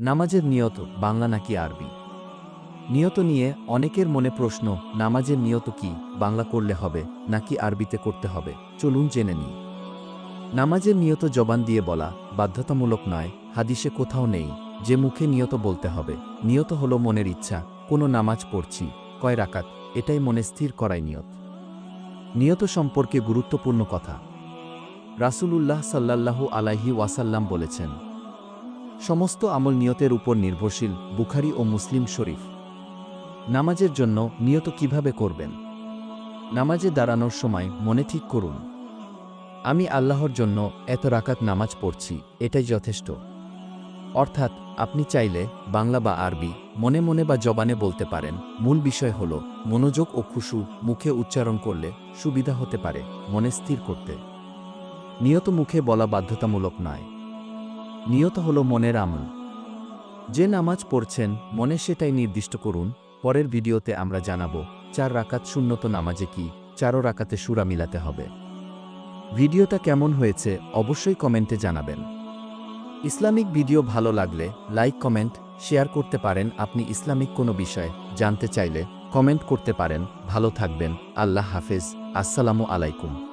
নামাজের নিয়ত বাংলা নাকি আরবি? নিয়ত নিয়ে অনেকের মনে প্রশ্ন, নামাজের নিয়ত কি? বাংলা করলে হবে, নাকি আরবিতে করতে হবে? চলুন জেনে নিই। নামাজের নিয়ত জবান দিয়ে বলা বাধ্যতামূলক নয়, হাদিসে কোথাও নেই, যে মুখে নিয়ত বলতে হবে। নিয়ত হলো মনের ইচ্ছা, কোনো নামাজ পড়ছি, কয় রাকাত, এটাই মনে স্থির করায় নিয়ত। নিয়ত সম্পর্কে গুরুত্বপূর্ণ কথা। রাসূলুল্লাহ সাল্লাল্লাহু আলাইহি ওয়াসাল্লাম বলেছেন সমস্ত আমল নিয়তের উপর নির্ভরশীল বুখারি ও মুসলিম শরীফ। নামাজের জন্য নিয়ত কীভাবে করবেন? নামাজে দাঁড়ানোর সময় মনে ঠিক করুন। আমি আল্লাহর জন্য এত রাকাত নামাজ পড়ছি, এটাই যথেষ্ট। অর্থাৎ আপনি চাইলে বাংলা বা আরবি মনে মনে বা জবানে বলতে পারেন। মূল বিষয় হল মনোযোগ ও খুশু মুখে উচ্চারণ করলে সুবিধা হতে পারে, মনে স্থির করতে। নিয়ত মুখে বলা বাধ্যতামূলক নয়। নিয়ত হল মনের আমল। যে নামাজ পড়ছেন, মনে সেটাই নির্দিষ্ট করুন। পরের ভিডিওতে আমরা জানাব, চার রাকাত শূন্যত নামাজে কি, চারো রাকাতে সুরা মিলাতে হবে। ভিডিওটা কেমন হয়েছে, অবশ্যই কমেন্টে জানাবেন। ইসলামিক ভিডিও ভালো লাগলে লাইক, কমেন্ট, শেয়ার করতে পারেন। আপনি ইসলামিক কোনো বিষয় জানতে চাইলে কমেন্ট করতে পারেন। ভালো থাকবেন। আল্লাহ হাফেজ। আসসালামু আলাইকুম।